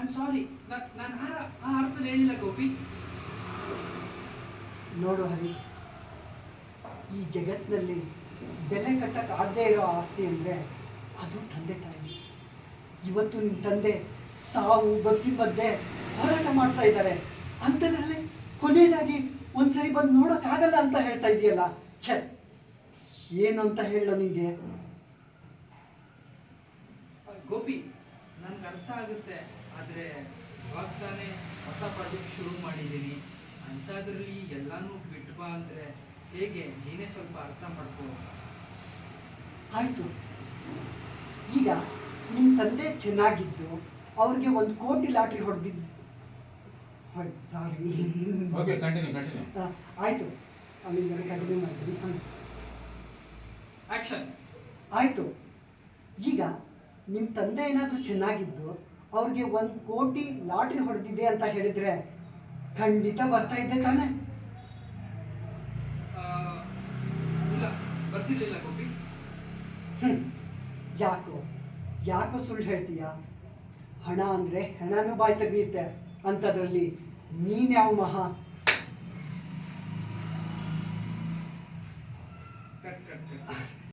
I am sorry ನಾನು ಆ ಆ ಅರ್ಥದಲ್ಲಿ ಹೇಳಿಲ್ಲ ಗೋಪಿ. ನೋಡು ಹರೀಶ್ ಈ ಜಗತ್ತಿನಲ್ಲಿ ಬೆಲೆ ಕಟ್ಟಕ್ಕೆ ಆಗದೇ ಇರೋ ಆಸ್ತಿ ಅಂದರೆ ಅದು ತಂದೆ ತಾಯಿ. ಇವತ್ತು ನಿಮ್ಮ ತಂದೆ ಸಾವು ಬದುಕಿ ಮಧ್ಯೆ ಹೋರಾಟ ಮಾಡ್ತಾ ಇದ್ದಾರೆ. ಅಂಥದ್ರಲ್ಲಿ ಕೊನೆಯದಾಗಿ ಒಂದ್ಸರಿ ಬಂದು ನೋಡೋಕ್ಕಾಗಲ್ಲ ಅಂತ ಹೇಳ್ತಾ ಇದೆಯಲ್ಲ? ಛೆ ಏನು ಅಂತ ಹೇಳೋ ನಿಂಗೆ? ಆ, ಗೋಪಿ ನನ್ಗೆ ಅರ್ಥ ಆಗುತ್ತೆ ಆದರೆ ಇವಾಗ ತಾನೇ ಹೊಸ ಪ್ರಾಜೆಕ್ಟ್ ಶುರು ಮಾಡಿದ್ದೀನಿ. ಅಂಥದ್ರಲ್ಲಿ ಎಲ್ಲಾನು ಬಿಟ್ಟು ಬಾ ಅಂದರೆ ಹೇಗೆ? ನೀನೇ ಸ್ವಲ್ಪ ಅರ್ಥ ಮಾಡ್ಕೋ. ಆಯಿತು. ಈಗ ನಿಮ್ಮ ತಂದೆ ಚೆನ್ನಾಗಿದ್ದು ಅವ್ರಿಗೆ ಒಂದು ಕೋಟಿ ಲಾಟ್ರಿ ಹೊಡೆದಿದ್ದು ಸಾರಿ ಓಕೆ ಕಂಟಿನ್ಯೂ ಕಂಟಿನ್ಯೂ ಆಯಿತು. ಅಲ್ಲಿಂದ ಕಂಟಿನ್ಯೂ ಮಾಡ್ತೀನಿ. ಆ್ಯಕ್ಷನ್ ಆಕ್ಷನ್ ಆಯಿತು. ಈಗ ನಿಮ್ಮ ತಂದೆ ಏನಾದರೂ ಚೆನ್ನಾಗಿದ್ದು ಅವ್ರಿಗೆ ಒಂದು ಕೋಟಿ ಲಾಟ್ರಿ ಹೊಡೆದಿದೆ ಅಂತ ಹೇಳಿದರೆ ಖಂಡಿತ ಬರ್ತಾ ಇದ್ದೆ ತಾನೆ. ಇಲ್ಲ ಬರ್ತಿರ್ಲಿಲ್ಲ ಗೋಪಿ ಹ್ಞೂ ಯಾಕೋ ಯಾಕೋ ಸುಳ್ಳು ಹೇಳ್ತೀಯ? ಹಣ ಅಂದರೆ ಹೆಣನೂ ಬಾಯಿ ತೆಗೆಯುತ್ತೆ ಅಂಥದ್ರಲ್ಲಿ ನೀನ್ಯಾವ ಮಹಾ? Cut cut cut.